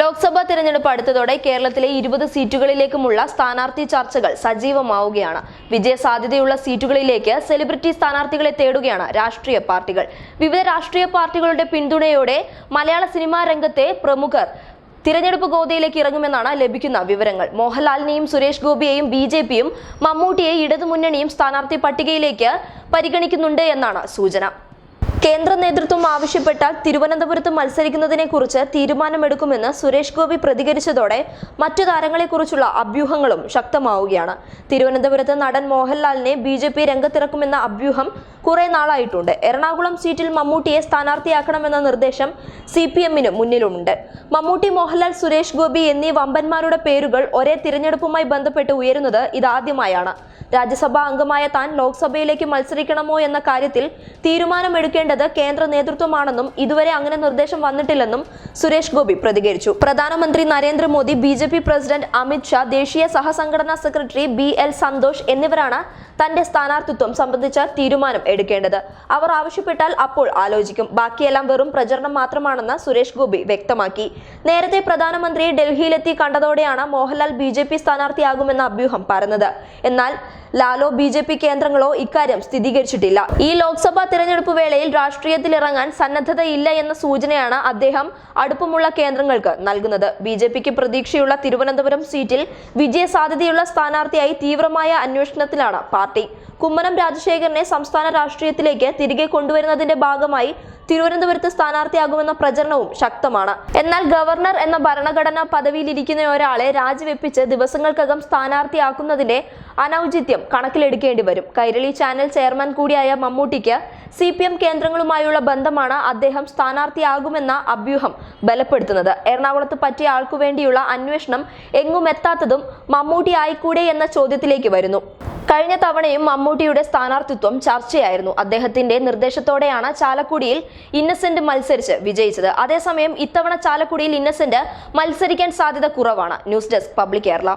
ലോക്സഭാ തെരഞ്ഞെടുപ്പ് അടുത്തതോടെ കേരളത്തിലെ ഇരുപത് സീറ്റുകളിലേക്കുമുള്ള സ്ഥാനാർത്ഥി ചർച്ചകൾ സജീവമാവുകയാണ്. വിജയസാധ്യതയുള്ള സീറ്റുകളിലേക്ക് സെലിബ്രിറ്റി സ്ഥാനാർത്ഥികളെ തേടുകയാണ് രാഷ്ട്രീയ പാർട്ടികൾ. വിവിധ രാഷ്ട്രീയ പാർട്ടികളുടെ പിന്തുണയോടെ മലയാള സിനിമാ രംഗത്തെ പ്രമുഖർ തിരഞ്ഞെടുപ്പ് ഗോതയിലേക്ക് ഇറങ്ങുമെന്നാണ് ലഭിക്കുന്ന വിവരങ്ങൾ. മോഹൻലാലിനെയും സുരേഷ് ഗോപിയെയും ബി ജെ പിയും മമ്മൂട്ടിയെ ഇടതുമുന്നണിയും സ്ഥാനാർത്ഥി പട്ടികയിലേക്ക് പരിഗണിക്കുന്നുണ്ട് എന്നാണ് സൂചന. കേന്ദ്ര നേതൃത്വം ആവശ്യപ്പെട്ടാൽ തിരുവനന്തപുരത്ത് മത്സരിക്കുന്നതിനെ കുറിച്ച് തീരുമാനമെടുക്കുമെന്ന് സുരേഷ് ഗോപി പ്രതികരിച്ചതോടെ മറ്റു താരങ്ങളെക്കുറിച്ചുള്ള അഭ്യൂഹങ്ങളും ശക്തമാവുകയാണ്. തിരുവനന്തപുരത്ത് നടൻ മോഹൻലാലിനെ ബി ജെ പി രംഗത്തിറക്കുമെന്ന അഭ്യൂഹം കുറെ നാളായിട്ടുണ്ട്. എറണാകുളം സീറ്റിൽ മമ്മൂട്ടിയെ സ്ഥാനാർത്ഥിയാക്കണമെന്ന നിർദ്ദേശം സി പി എമ്മിന് മുന്നിലുമുണ്ട്. മമ്മൂട്ടി മോഹൻലാൽ സുരേഷ് ഗോപി എന്നീ വമ്പന്മാരുടെ പേരുകൾ ഒരേ തിരഞ്ഞെടുപ്പുമായി ബന്ധപ്പെട്ട് ഉയരുന്നത് ഇതാദ്യമായാണ്. രാജ്യസഭാ അംഗമായ താൻ ലോക്സഭയിലേക്ക് മത്സരിക്കണമോ എന്ന കാര്യത്തിൽ തീരുമാനമെടുക്കേണ്ടത് കേന്ദ്ര നേതൃത്വമാണെന്നും ഇതുവരെ അങ്ങനെ നിർദ്ദേശം വന്നിട്ടില്ലെന്നും സുരേഷ് ഗോപി പ്രതികരിച്ചു. പ്രധാനമന്ത്രി നരേന്ദ്രമോദി ബി ജെ പി പ്രസിഡന്റ് അമിത് ഷാ ദേശീയ സഹസംഘടനാ സെക്രട്ടറി ബി എൽ സന്തോഷ് എന്നിവരാണ് തന്റെ സ്ഥാനാർത്ഥിത്വം സംബന്ധിച്ച തീരുമാനം എടുക്കേണ്ടത്. അവർ ആവശ്യപ്പെട്ടാൽ അപ്പോൾ ആലോചിക്കും. ബാക്കിയെല്ലാം വെറും പ്രചരണം മാത്രമാണെന്ന് സുരേഷ് ഗോപി വ്യക്തമാക്കി. നേരത്തെ പ്രധാനമന്ത്രിയെ ഡൽഹിയിലെത്തി കണ്ടതോടെയാണ് മോഹൻലാൽ ബി ജെ പി സ്ഥാനാർത്ഥിയാകുമെന്ന അഭ്യൂഹം പറഞ്ഞത് എന്നാൽ ലാലോ ബി ജെ പി കേന്ദ്രങ്ങളോ ഇക്കാര്യം സ്ഥിരീകരിച്ചിട്ടില്ല. ഈ ലോക്സഭാ തിരഞ്ഞെടുപ്പ് വേളയിൽ രാഷ്ട്രീയത്തിൽ ഇറങ്ങാൻ സന്നദ്ധതയില്ല എന്ന സൂചനയാണ് അദ്ദേഹം അടുപ്പമുള്ള കേന്ദ്രങ്ങൾക്ക് നൽകുന്നത്. ബി ജെ പിക്ക് പ്രതീക്ഷയുള്ള തിരുവനന്തപുരം സീറ്റിൽ വിജയ സാധ്യതയുള്ള സ്ഥാനാർത്ഥിയായി തീവ്രമായ അന്വേഷണത്തിലാണ് പാർട്ടി. കുമ്മനം രാജശേഖരനെ സംസ്ഥാന രാഷ്ട്രീയത്തിലേക്ക് തിരികെ കൊണ്ടുവരുന്നതിന്റെ ഭാഗമായി തിരുവനന്തപുരത്ത് സ്ഥാനാർത്ഥിയാകുമെന്ന പ്രചരണവും ശക്തമാണ്. എന്നാൽ ഗവർണർ എന്ന ഭരണഘടനാ പദവിയിലിരിക്കുന്ന ഒരാളെ രാജിവെപ്പിച്ച് ദിവസങ്ങൾക്കകം സ്ഥാനാർത്ഥിയാക്കുന്നതിന്റെ അനൌചിത്യം കണക്കിലെടുക്കേണ്ടി വരും. കൈരളി ചാനൽ ചെയർമാൻ കൂടിയായ മമ്മൂട്ടിക്ക് സി പി എം കേന്ദ്രങ്ങളുമായുള്ള ബന്ധമാണ് അദ്ദേഹം സ്ഥാനാർത്ഥിയാകുമെന്ന അഭ്യൂഹം ബലപ്പെടുത്തുന്നത്. എറണാകുളത്ത് പറ്റിയ ആൾക്കു വേണ്ടിയുള്ള അന്വേഷണം എങ്ങുമെത്താത്തതും മമ്മൂട്ടി ആയിക്കൂടെ എന്ന ചോദ്യത്തിലേക്ക് വരുന്നു. കഴിഞ്ഞ തവണയും മമ്മൂട്ടിയുടെ സ്ഥാനാർത്ഥിത്വം ചർച്ചയായിരുന്നു. അദ്ദേഹത്തിന്റെ നിർദ്ദേശത്തോടെയാണ് ചാലക്കുടിയിൽ ഇന്നസെന്റ് മത്സരിച്ച് വിജയിച്ചത്. അതേസമയം ഇത്തവണ ചാലക്കുടിയിൽ ഇന്നസെന്റ് മത്സരിക്കാൻ സാധ്യത കുറവാണ്. News desk public Kerala.